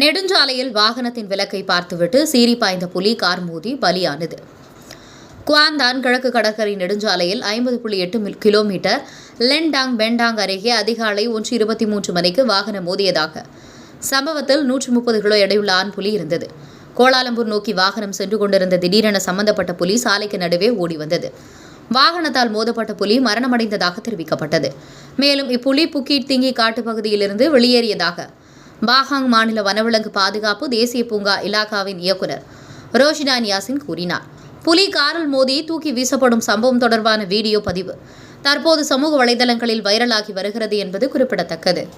நெடுஞ்சாலையில் வாகனத்தின் விலக்கை பார்த்துவிட்டு சீறி பாய்ந்த புலி கார் மோதி பலியானது. குவாந்தான் கிழக்கு கடற்கரை நெடுஞ்சாலையில் ஐம்பது புள்ளி எட்டு கிலோமீட்டர் லென்டாங் பெண்டாங் அருகே அதிகாலை ஒன்று இருபத்தி மூன்று மணிக்கு வாகனம் மோதியதாக சம்பவத்தில் நூற்றி முப்பது கிலோ எடையுள்ள ஆண் புலி இருந்தது. கோலாலம்பூர் நோக்கி வாகனம் சென்று கொண்டிருந்த திடீரென சம்பந்தப்பட்ட புலி சாலைக்கு நடுவே ஓடி வந்தது. வாகனத்தால் மோதப்பட்ட புலி மரணமடைந்ததாக தெரிவிக்கப்பட்டது. மேலும் இப்புலி புக்கீட் திங்கி காட்டுப்பகுதியிலிருந்து வெளியேறியதாக பாகாங் மாநில வனவிலங்கு பாதுகாப்பு தேசிய பூங்கா இலாகாவின் இயக்குநர் ரோஷினா நியாசின் கூறினார். புலி காரில் மோதி தூக்கி வீசப்படும் சம்பவம் தொடர்பான வீடியோ பதிவு தற்போது சமூக வலைதளங்களில் வைரலாகி வருகிறது என்பது குறிப்பிடத்தக்கது.